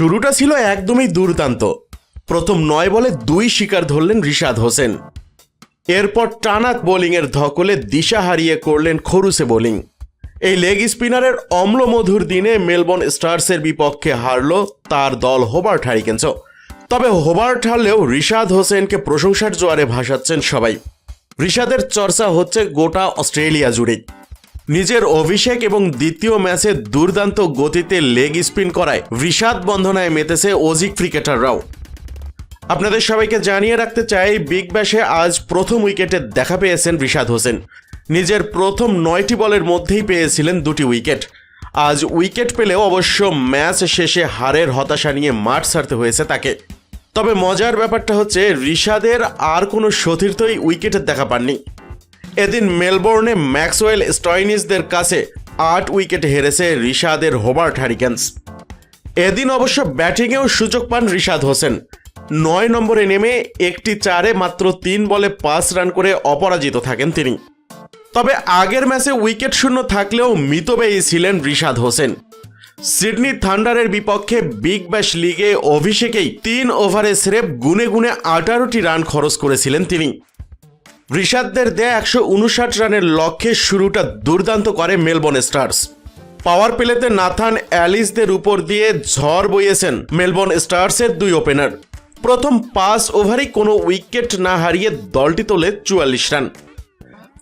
শুরুটা ছিল একদমই দুর্দান্ত। প্রথম নয় বলে দুই শিকার ধরলেন রিশাদ হোসেন। এরপর টানা বোলিংয়ের ধকলে দিশা হারিয়ে করলেন খরুসে বোলিং। এই লেগ স্পিনারের অম্লমধুর দিনে মেলবোর্ন স্টার্সের বিপক্ষে হারল তার দল হোবার্ট হ্যারিকেন্স। তবে হোবার্ট হারলেও রিশাদ হোসেনকে প্রশংসার জোয়ারে ভাসাচ্ছেন সবাই। রিশাদের চর্চা হচ্ছে গোটা অস্ট্রেলিয়া জুড়েই। নিজের অভিষেক এবং দ্বিতীয় ম্যাচে দুর্দান্ত গতিতে লেগ স্পিন করায় রিশাদ বন্ধনায় মেতেছে অজিক ক্রিকেটাররাও। আপনাদের সবাইকে জানিয়ে রাখতে চাই, বিগ ব্যাশে আজ প্রথম উইকেটে দেখা পেয়েছেন রিশাদ হোসেন। নিজের প্রথম নয়টি বলের মধ্যেই পেয়েছিলেন দুটি উইকেট। আজ উইকেট পেলেও অবশ্য ম্যাচ শেষে হারের হতাশা নিয়ে মাঠ ছাড়তে হয়েছে তাকে। তবে মজার ব্যাপারটা হচ্ছে, রিশাদের আর কোনো সতীর্থই উইকেটের দেখা পাননি। এদিন মেলবোর্নে ম্যাক্সওয়েল স্টয়নিসদের কাছে আট উইকেট হেরেছে রিশাদের হোবার্ট হ্যারিকেন্স এদিন অবশ্য ব্যাটিংয়েও সুযোগ পান রিশাদ হোসেন। নয় নম্বরে নেমে একটি চারে মাত্র তিন বলে পাঁচ রান করে অপরাজিত থাকেন তিনি। তবে আগের ম্যাচে উইকেট শূন্য থাকলেও মিতব্যয়ী ছিলেন রিশাদ হোসেন। সিডনি থান্ডারের বিপক্ষে বিগ ব্যাশ লিগে অভিষেকেই তিন ওভারে স্রেফ গুনে গুনে আঠারোটি রান খরচ করেছিলেন তিনি। ঋষাদদের দেয়া একশো উনষাট রানের লক্ষ্যে শুরুটা দুর্দান্ত করে মেলবোর্ন স্টার্স। পাওয়ার প্লেতে নাথান অ্যালিসদের উপর দিয়ে ঝড় বইয়েছেন মেলবোর্ন স্টার্সের দুই ওপেনার। প্রথম পাঁচ ওভারেই কোনো উইকেট না হারিয়ে দলটি তোলে চুয়াল্লিশ রান।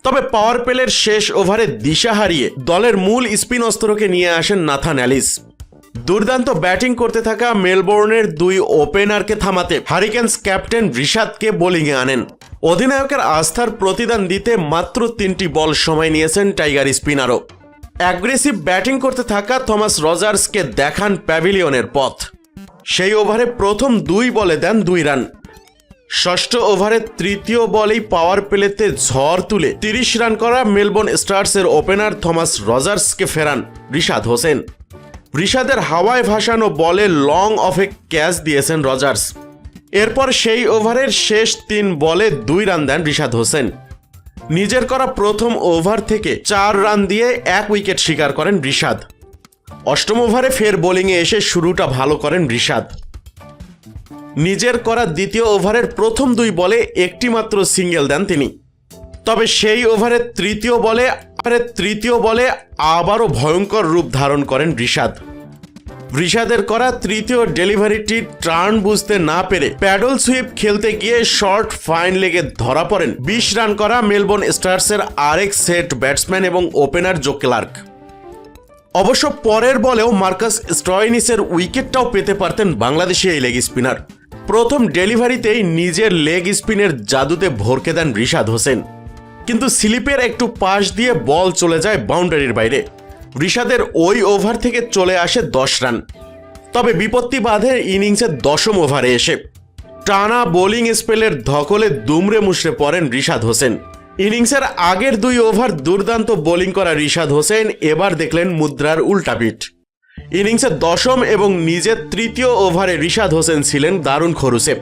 তবে পাওয়ার প্লের শেষ ওভারে দিশা হারিয়ে দলের মূল স্পিন অস্ত্রকে নিয়ে আসেন নাথান অ্যালিস। দুর্দান্ত ব্যাটিং করতে থাকা মেলবোর্নের দুই ওপেনারকে থামাতে হারিকেন্স ক্যাপ্টেন রিশাদকে বোলিংয়ে আনেন। অধিনায়কের আস্থার প্রতিদান দিতে মাত্র তিনটি বল সময় নিয়েছেন টাইগার স্পিনারও। অ্যাগ্রেসিভ ব্যাটিং করতে থাকা থমাস রজার্সকে দেখান প্যাভিলিয়নের পথ। সেই ওভারে প্রথম দুই বলে দেন দুই রান। ষষ্ঠ ওভারের তৃতীয় বলেই পাওয়ার প্লেতে ঝড় তুলে তিরিশ রান করা মেলবোর্ন স্টার্সের ওপেনার থমাস রজার্সকে ফেরান রিশাদ হোসেন। রিশাদের হাওয়ায় ভাসানো বলে লং অফে ক্যাচ দিয়েছেন রজার্স। এরপর সেই ওভারের শেষ তিন বলে দুই রান দেন রিশাদ হোসেন। নিজের করা প্রথম ওভার থেকে চার রান দিয়ে এক উইকেট শিকার করেন রিশাদ। অষ্টম ওভারে ফের বোলিংয়ে এসে শুরুটা ভালো করেন রিশাদ। নিজের করা দ্বিতীয় ওভারের প্রথম দুই বলে একটি মাত্র সিঙ্গেল দেন তিনি। তবে সেই ওভারের তৃতীয় বলে তৃতীয় বলে আবারও ভয়ঙ্কর রূপ ধারণ করেন রিশাদ। রিশাদের করা তৃতীয় ডেলিভারিটি টার্ন বুঝতে না পেরে প্যাডল সুইপ খেলতে গিয়ে শর্ট ফাইন লেগে ধরা পড়েন। বিশ রান করা মেলবোর্ন স্টার্সের আরেক সেট ব্যাটসম্যান এবং ওপেনার জো ক্লার্ক। অবশ্য পরের বলেও মার্কাস স্টয়নিসের উইকেটটাও পেতে পারতেন বাংলাদেশি এই লেগ স্পিনার। প্রথম ডেলিভারিতেই নিজের লেগ স্পিনের জাদুতে ভরকে দেন রিশাদ হোসেন। কিন্তু স্লিপের একটু পাশ দিয়ে বল চলে যায় বাউন্ডারির বাইরে। ঋষাদের ওই ওভার থেকে চলে আসে দশ রান। তবে বিপত্তি বাঁধে ইনিংসের দশম ওভারে এসে। টানা বোলিং স্পেলের ধকলে দুমড়ে মুশড়ে পড়েন রিশাদ হোসেন। ইনিংসের আগের দুই ওভার দুর্দান্ত বোলিং করা রিশাদ হোসেন এবার দেখলেন মুদ্রার উল্টাপিঠ ইনিংসের দশম এবং নিজের তৃতীয় ওভারে রিশাদ হোসেন ছিলেন দারুণ খরুসে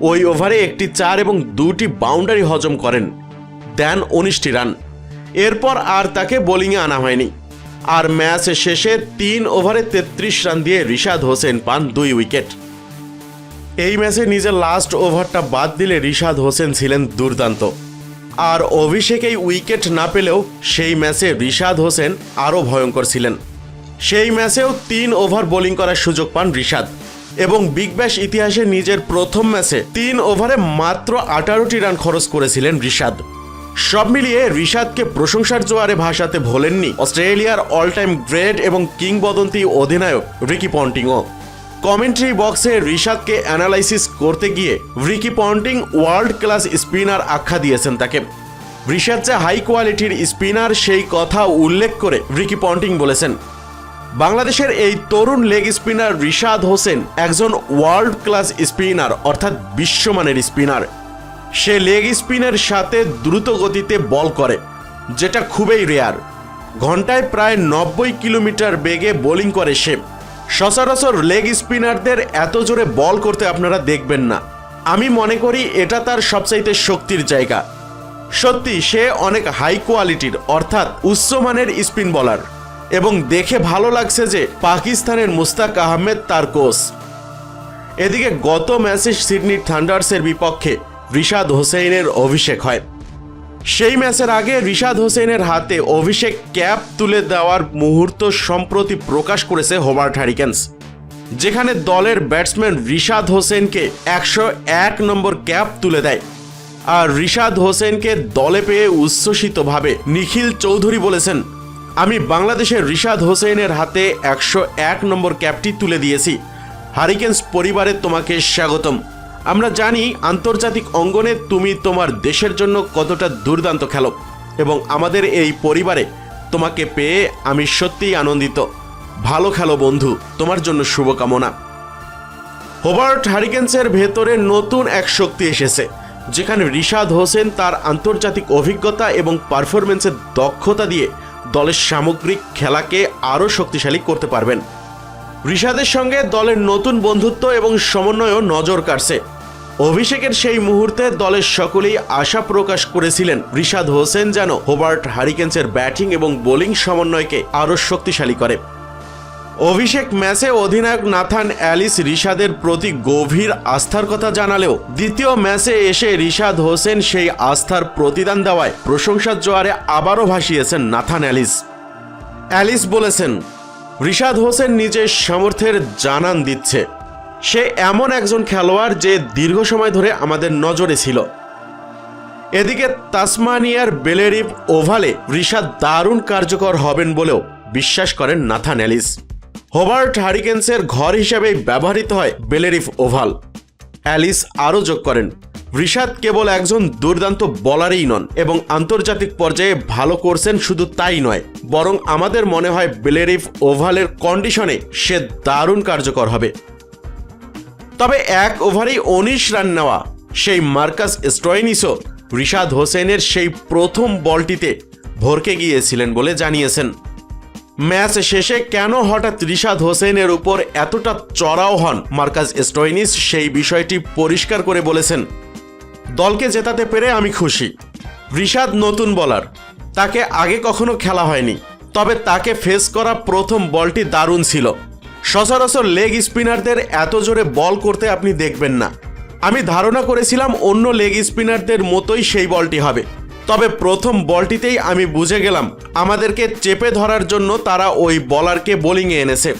ওই ওভারে একটি চার এবং দুটি বাউন্ডারি হজম করেন। দেন উনিশটি রান। এরপর আর তাকে বোলিংয়ে আনা হয়নি। আর ম্যাচ শেষে তিন ওভারে তেত্রিশ রান দিয়ে রিশাদ হোসেন পান দুই উইকেট। এই ম্যাচে নিজের লাস্ট ওভারটা বাদ দিলে রিশাদ হোসেন ছিলেন দুর্দান্ত। আর অভিষেকেই উইকেট না পেলেও সেই ম্যাচে রিশাদ হোসেন আরও ভয়ঙ্কর ছিলেন। সেই ম্যাচেও তিন ওভার বোলিং করার সুযোগ পান রিশাদ। এবং বিগ ব্যাশ ইতিহাসে নিজের প্রথম ম্যাচে তিন ওভারে মাত্র আঠারোটি রান খরচ করেছিলেন রিশাদ। সব মিলিয়ে রিশাদকে প্রশংসার জোয়ারে ভাসাতে ভোলেননি অস্ট্রেলিয়ার অল টাইম গ্রেট এবং কিংবদন্তি অধিনায়ক রিকি পন্টিংও। কমেন্ট্রি বক্সে রিশাদকে অ্যানালাইসিস করতে গিয়ে Ricky Ponting world class spinner আখ্যা দিয়েছেন তাকে। রিশাদ যে হাই কোয়ালিটির স্পিনার সেই কথা উল্লেখ করে রিকি পন্টিং বলেছেন। বাংলাদেশের এই তরুণ লেগ স্পিনার রিশাদ হোসেন একজন ওয়ার্ল্ড ক্লাস স্পিনার অর্থাৎ বিশ্বমানের স্পিনার সে লেগ স্পিনের সাথে দ্রুত গতিতে বল করে, যেটা খুবই রেয়ার ঘন্টায় প্রায় নব্বই কিলোমিটার বেগে বোলিং করে সে। সচরাচর লেগ স্পিনারদের এত জোরে বল করতে আপনারা দেখবেন না। আমি মনে করি এটা তার সবচাইতে শক্তির জায়গা। সত্যি, সে অনেক হাই কোয়ালিটির অর্থাৎ উচ্চমানের স্পিন বলার এবং দেখে ভালো লাগছে যে পাকিস্তানের মুস্তাক আহমেদ তার কোচ এদিকে গত ম্যাচে সিডনি থান্ডার্সের বিপক্ষে রিশাদ হোসেনের অভিষেক হয়। সেই ম্যাচের আগে রিশাদ হোসেনের হাতে অভিষেক ক্যাপ তুলে দেওয়ার মুহূর্ত সম্প্রতি প্রকাশ করেছে হোবার্ট হ্যারিকেন্স, যেখানে দলের ব্যাটসম্যান রিশাদ হোসেনকে একশো এক নম্বর ক্যাপ তুলে দেয় আর রিশাদ হোসেনকে দলে পেয়ে উচ্ছ্বসিতভাবে নিখিল চৌধুরী বলেছেন, আমি বাংলাদেশের রিশাদ হোসেনের হাতে একশো এক নম্বর ক্যাপটি তুলে দিয়েছি। হারিকেন্স পরিবারে তোমাকে স্বাগতম। আমরা জানি আন্তর্জাতিক অঙ্গনে তুমি তোমার দেশের জন্য কতটা দুর্দান্ত খেলো এবং আমাদের এই পরিবারে তোমাকে পেয়ে আমি সত্যিই আনন্দিত। ভালো খেলো বন্ধু, তোমার জন্য শুভকামনা। হোবার্ট হারিকেন্সের ভেতরে নতুন এক শক্তি এসেছে, যেখানে রিশাদ হোসেন তার আন্তর্জাতিক অভিজ্ঞতা এবং পারফরমেন্সের দক্ষতা দিয়ে দলের সামগ্রিক খেলাকে আরও শক্তিশালী করতে পারবেন। রিশাদের সঙ্গে দলের নতুন বন্ধুত্ব এবং সমন্বয়ও নজর কাটছে অভিষেকের সেই মুহূর্তে দলের সকলেই আশা প্রকাশ করেছিলেন রিশাদ হোসেন যেন হোবার্ট হারিকেন্সের ব্যাটিং এবং বোলিং সমন্বয়কে আরও শক্তিশালী করে। অভিষেক ম্যাচে অধিনায়ক নাথান অ্যালিস রিশাদের প্রতি গভীর আস্থার কথা জানালেও দ্বিতীয় ম্যাচে এসে রিশাদ হোসেন সেই আস্থার প্রতিদান দেওয়ায় প্রশংসার জোয়ারে আবারও ভাসিয়েছেন নাথান অ্যালিস। অ্যালিস বলেছেন রিশাদ হোসেন নিজের সামর্থ্যের জানান দিচ্ছে। সে এমন একজন খেলোয়াড় যে দীর্ঘ সময় ধরে আমাদের নজরে ছিল। এদিকে তাসমানিয়ার বেলেরিফ ওভালে রিশাদ দারুণ কার্যকর হবেন বলেও বিশ্বাস করেন নাথান অ্যালিস হোবার্ট হারিকেন্সের ঘর হিসেবে ব্যবহৃত হয় বেলেরিফ ওভাল। অ্যালিস আরও যোগ করেন। রিশাদ কেবল একজন দুর্দান্ত বলারই নন এবং আন্তর্জাতিক পর্যায়ে ভালো করছেন শুধু তাই নয়, বরং আমাদের মনে হয় বেলেরিফ ওভালের কন্ডিশনে সে দারুণ কার্যকর হবে। তবে এক ওভারেই উনিশ রান নেওয়া সেই মার্কাস স্ট্রয়নিসও রিশাদ হোসেনের সেই প্রথম বলটিতে ভরকে গিয়েছিলেন বলে জানিয়েছেন। ম্যাচ শেষে কেন হঠাৎ রিশাদ হোসেনের উপর এতটা চড়াও হন মার্কাজ স্টয়নিস সেই বিষয়টি পরিষ্কার করে বলেছেন। দলকে জেতাতে পেরে আমি খুশি। রিশাদ নতুন বলার তাকে আগে কখনো খেলা হয়নি। তবে তাকে ফেস করা প্রথম বলটি দারুণ ছিল। সচরাচর লেগ স্পিনারদের এত জোরে বল করতে আপনি দেখবেন না। আমি ধারণা করেছিলাম অন্য লেগ স্পিনারদের মতোই সেই বলটি হবে। তবে প্রথম বলটিতেই আমি বুঝে গেলাম, আমাদেরকে চেপে ধরার জন্য তারা ওই বলারকে বোলিংয়ে এনেছে।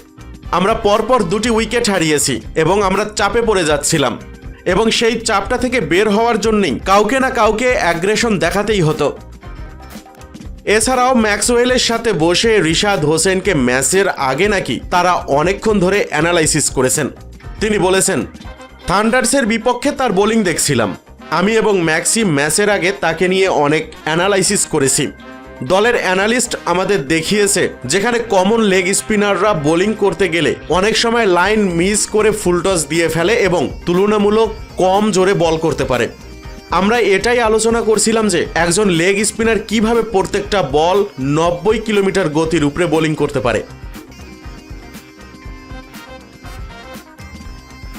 আমরা পরপর দুটি উইকেট হারিয়েছি এবং আমরা চাপে পড়ে যাচ্ছিলাম। এবং সেই চাপটা থেকে বের হওয়ার জন্যই কাউকে না কাউকে অ্যাগ্রেশন দেখাতেই হতো। এছাড়াও ম্যাক্সওয়েলের সাথে বসে রিশাদ হোসেনকে ম্যাচের আগে নাকি তারা অনেকক্ষণ ধরে অ্যানালাইসিস করেছেন। তিনি বলেছেন, থান্ডার্সের বিপক্ষে তার বোলিং দেখছিলাম। আমি এবং ম্যাক্সি ম্যাচের আগে তাকে নিয়ে অনেক অ্যানালাইসিস করেছি। দলের অ্যানালিস্ট আমাদের দেখিয়েছে, যেখানে কমন লেগ স্পিনাররা বোলিং করতে গেলে অনেক সময় লাইন মিস করে ফুলটস দিয়ে ফেলে এবং তুলনামূলক কম জোরে বল করতে পারে। আমরা এটাই আলোচনা করছিলাম যে একজন লেগ স্পিনার কীভাবে প্রত্যেকটা বল নব্বই কিলোমিটার গতির উপরে বোলিং করতে পারে।